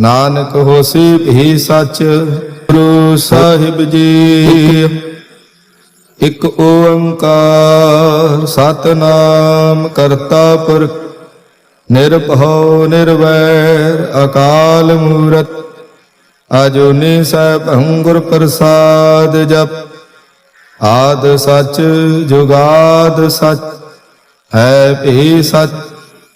ਨਾਨਕ ਹੋਸੀ ਭੀ ਸਚ, ਗੁਰੂ ਸਾਹਿਬ ਜੀ। ਇੱਕ ਓੰਕਾਰ ਸਤਨਾਮ ਕਰਤਾ ਪੁਰਖ, ਨਿਰਭਉ, ਨਿਰਵੈਰ, ਅਕਾਲ ਮੂਰਤ। ਅਜੂਨੀ ਸੈਭੰ ਗੁਰ ਪ੍ਰਸਾਦ ਜਪ। ਆਦ ਸਚ, ਜੁਗਾਦ ਸਚ, ਹੈ ਭੀ ਸਚ।